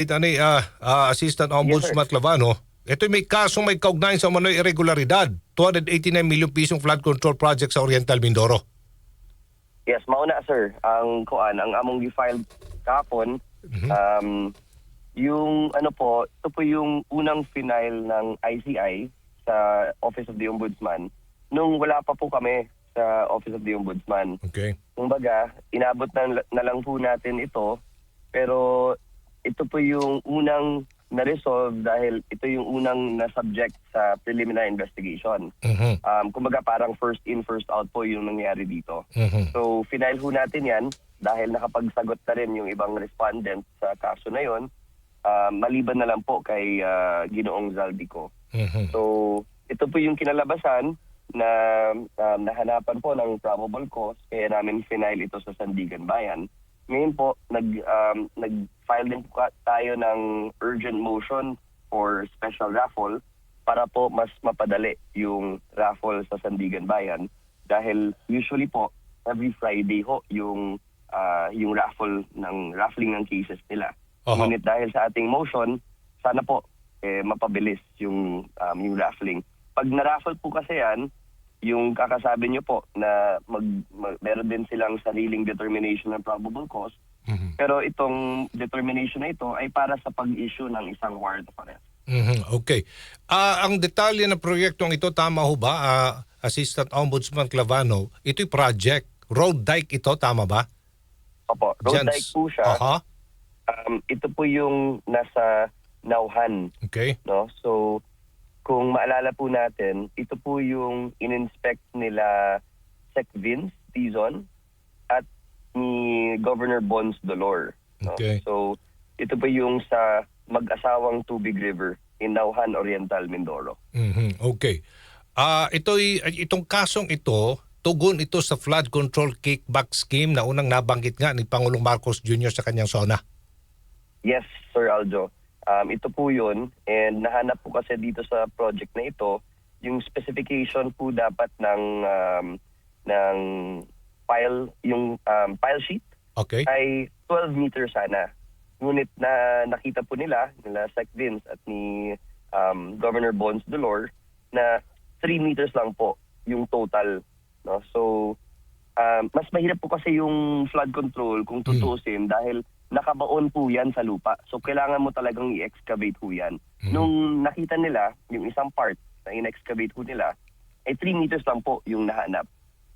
Ito ni ah, ah, Assistant Ombudsman Clavano, ito may kaso may kaugnayan sa umano'y irregularidad. 289 milyong pisong flood control project sa Oriental Mindoro. Yes, mauna sir, ang kuan, ang among gi-file kahapon, um, yung ano po, ito po yung unang final ng ICI sa Office of the Ombudsman nung wala pa po kami sa Office of the Ombudsman. Okay. Kumbaga, inabot na, na lang po natin ito, pero ito po yung unang na-resolve dahil ito yung unang na-subject sa preliminary investigation. Mhm. Um, kumbaga parang first in, first out po yung nangyari dito. Mhm. So, final ho natin yan dahil nakapagsagot na rin yung ibang respondent sa kaso na yon. Ah, maliban na lang po kay ah, Ginoong Zaldico. Mhm. So, ito po yung kinalabasan na um, nahanapan po ng probable cause kaya namin final ito sa Sandigan Bayan. Ngayon po, nag, um, nag-file din po tayo ng urgent motion for special raffle para po mas mapadali yung raffle sa Sandigan Bayan dahil usually po every Friday ho yung ah, yung raffle ng raffling ng cases nila. Aha. Ngunit dahil sa ating motion, sana po eh, mapabilis yung um, yung raffling. Pag na-raffle po kasi yan, yung kakasabi nyo po na mag, mag- meron din silang sariling determination ng probable cause, Mhm. pero itong determination na ito ay para sa pag-issue ng isang warrant of arrest. Mhm. Okay. Ah, ang detalye ng proyektong ito, tama ho ba, ah, Assistant Ombudsman Clavano, ito'y project. Road dike ito, tama ba? Opo, road Diyan- dike po siya. Aha. Um, ito po yung nasa Nauhan, Okay. no? So, kung maalala po natin, ito po yung in-inspect nila Sec Vince Tizon at ni Governor Bons Dolor. No? Okay. So, ito po yung sa mag-asawang Tubig River in Nauhan, Oriental, Mindoro. Mhm. Okay. Ah, ito'y itong kasong ito, tugon ito sa flood control kickback scheme na unang nabanggit nga ni Pangulong Marcos Jr. sa kanyang zona. Yes, Sir Aljo. Um, ito po yun. And nahanap po kasi dito sa project na ito, yung specification po dapat ng um, ng pile, yung um, pile sheet Okay? ay 12 meters sana. Ngunit na nakita po nila, nila Sec Vince at ni um, Governor Bons Dolor, na 3 meters lang po yung total. No? So, um, mas mahirap po kasi yung flood control kung tutusin dahil nakabaon po yan sa lupa. So, kailangan mo talagang i-excavate po yan. Nung nakita nila, yung isang part na in-excavate po nila, ay 3 meters lang po yung nahanap.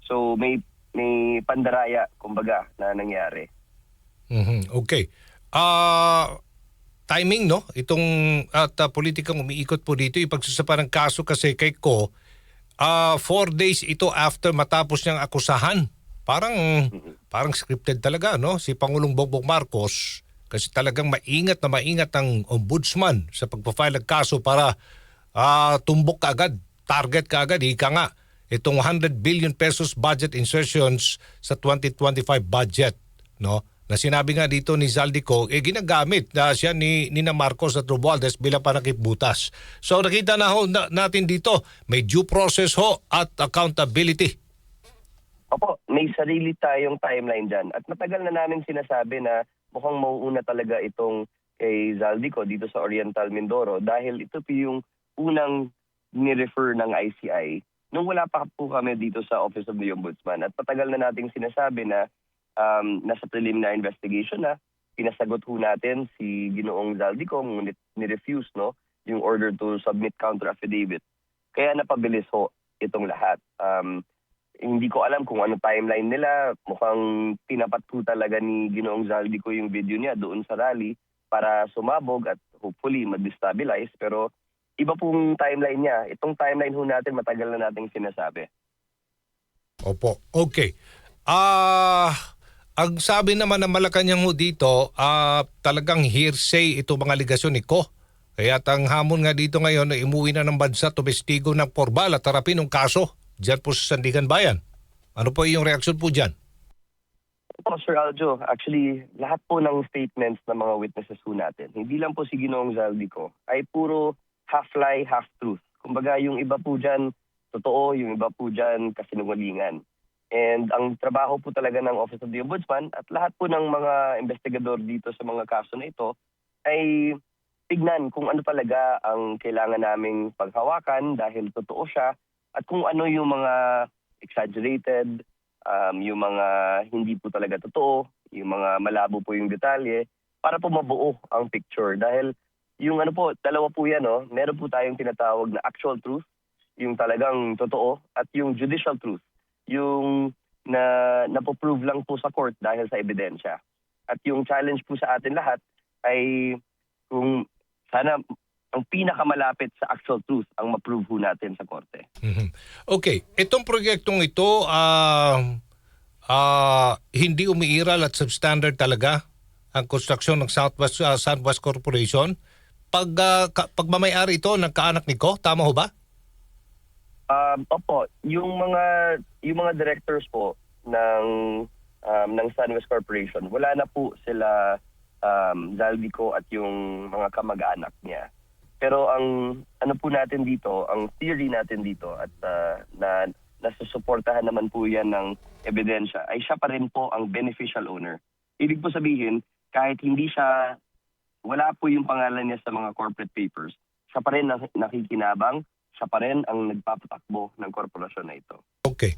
So, may may pandaraya, kumbaga, na nangyari. Mhm. Okay. Ah, timing no itong at ah, politikang umiikot po dito ipagsusapa ng kaso kasi kay ko ah four days ito after matapos niyang akusahan parang parang scripted talaga no si Pangulong Bongbong Marcos kasi talagang maingat na maingat ang ombudsman sa pagpa-file ng kaso para ah tumbok kaagad target kaagad ika nga itong 100 billion pesos budget insertions sa 2025 budget no na sinabi nga dito ni Zaldico eh ginagamit na siya ni Nina Marcos at Romualdez bilang panakip-butas. So nakita na ho na, natin dito may due process ho at accountability. Opo, may sarili tayong timeline dyan. At matagal na namin sinasabi na mukhang mauuna talaga itong kay Zaldico dito sa Oriental Mindoro dahil ito po yung unang ni-refer ng ICI nung wala pa po kami dito sa Office of the Ombudsman. At matagal na nating sinasabi na um, nasa preliminary investigation na, pinasagot ho natin si Ginoong Zaldico ngunit ni-refuse no, yung order to submit counter affidavit. Kaya napabilis ho itong lahat. Um, hindi ko alam kung ano timeline nila. Mukhang tinapat po talaga ni Ginoong Zaldico yung video niya doon sa rally para sumabog at hopefully mag-destabilize. Pero iba pong timeline niya. Itong timeline ho natin matagal na nating sinasabi. Opo. Okay. Ah ang sabi naman ng Malacanang ho dito, ah talagang hearsay ito mga aligasyon ni Ko. Kaya ang hamon nga dito ngayon ay umuwi na ng bansa tumestigo ng Porbal at harapin ng kaso dyan po sa Sandigan Bayan. Ano po yung reaksyon po dyan? Po, Sir Aljo, actually, lahat po ng statements ng mga witnesses po natin, hindi lang po si Ginoong Zaldico, ay puro half lie, half truth. Kumbaga, yung iba po dyan, totoo, yung iba po dyan, kasinungalingan. And ang trabaho po talaga ng Office of the Ombudsman at lahat po ng mga investigador dito sa mga kaso na ito ay tignan kung ano talaga ang kailangan naming paghawakan dahil totoo siya at kung ano yung mga exaggerated, um, yung mga hindi po talaga totoo, yung mga malabo po yung detalye para po mabuo ang picture dahil yung ano po, dalawa po yan, no? meron po tayong tinatawag na actual truth, yung talagang totoo, at yung judicial truth, yung na napoprove lang po sa court dahil sa ebidensya. At yung challenge po sa atin lahat ay kung sana ang pinakamalapit sa actual truth ang ma-prove po natin sa korte. Mhm. Okay, itong proyektong ito ah ah, hindi umiiral at substandard talaga ang konstruksyon ng Southwest ah, Southwest Corporation. Pag ah, ka- pagmamayari ito ng kaanak ni Ko, tama ho ba? Um, opo, yung mga yung mga directors po ng um, ng SunWest Corporation, wala na po sila um, Zaldico at yung mga kamag-anak niya. Pero ang ano po natin dito, ang theory natin dito at uh, na nasusuportahan naman po yan ng ebidensya ay siya pa rin po ang beneficial owner. Ibig po sabihin, kahit hindi siya, wala po yung pangalan niya sa mga corporate papers, siya pa rin nak- nakikinabang, siya pa rin ang nagpapatakbo ng korporasyon na ito. Okay.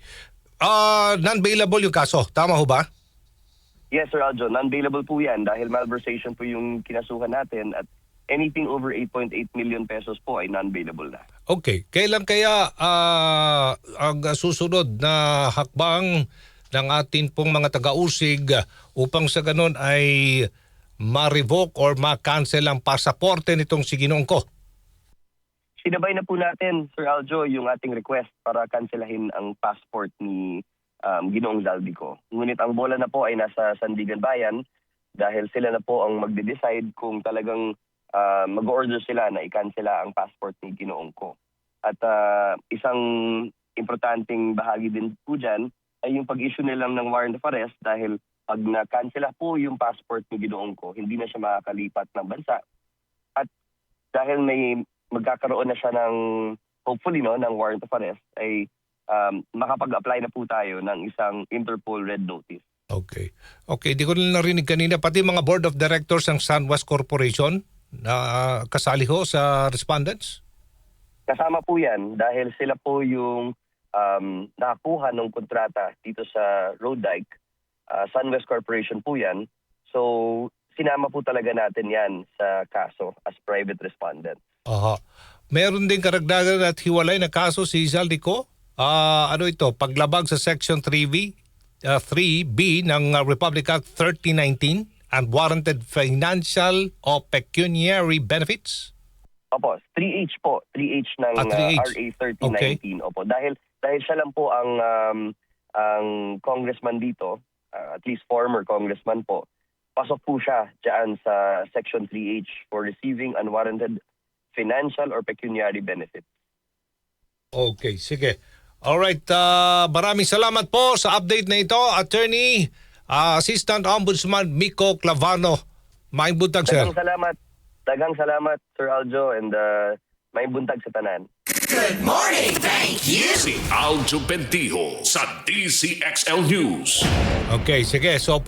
Ah, non-bailable yung kaso, tama ho ba? Yes, Sir Aljo, non-bailable po yan dahil malversation po yung kinasuhan natin at anything over 8.8 million pesos po ay non-bailable na. Okay, kailan kaya ah, ang susunod na hakbang ng atin pong mga taga-usig upang sa ganun ay ma-revoke or ma-cancel ang pasaporte nitong si Ginoong Ko? Sinabay na po natin, Sir Aljo, yung ating request para kanselahin ang passport ni um, Ginoong Zaldico. Ngunit ang bola na po ay nasa Sandigan Bayan dahil sila na po ang magde-decide kung talagang ah, mag-order sila na i-cancela ang passport ni Ginoong ko. At ah, isang importanteng bahagi din po dyan ay yung pag-issue nilang ng warrant of arrest dahil pag na-cancela po yung passport ni Ginoong ko, hindi na siya makakalipat ng bansa. At dahil may magkakaroon na siya ng hopefully no ng warrant of arrest ay um, makapag-apply na po tayo ng isang Interpol red notice. Okay. Okay, di ko na narinig kanina, pati mga board of directors ng SunWest Corporation na ah, kasali ho sa respondents? Kasama po 'yan dahil sila po yung um, nakakuha ng kontrata dito sa Road Dike. Uh, Sunwest Corporation po 'yan. So sinama po talaga natin 'yan sa kaso as private respondent. Aha. Meron din karagdagan at hiwalay na kaso si Zaldico. Ah, ano ito? Paglabag sa Section 3B, ah, 3B ng ah, Republic Act 3019 and warranted financial or pecuniary benefits. Opo, 3H po, 3H ng Ah, 3H. uh, RA 3019. Opo, dahil dahil siya lang po ang um, ang congressman dito, uh, at least former congressman po. Pasok po siya diyan sa Section 3H for receiving unwarranted financial or pecuniary benefits. Okay, sige. Alright, ah, maraming salamat po sa update na ito, Attorney ah, Assistant Ombudsman Miko Clavano. Maing buntag, sir. Daghang salamat. Daghang salamat Sir Aljo and uh, may buntag sa tanan. Si Aljo Bendijo sa DCXL News. Okay, sige. So,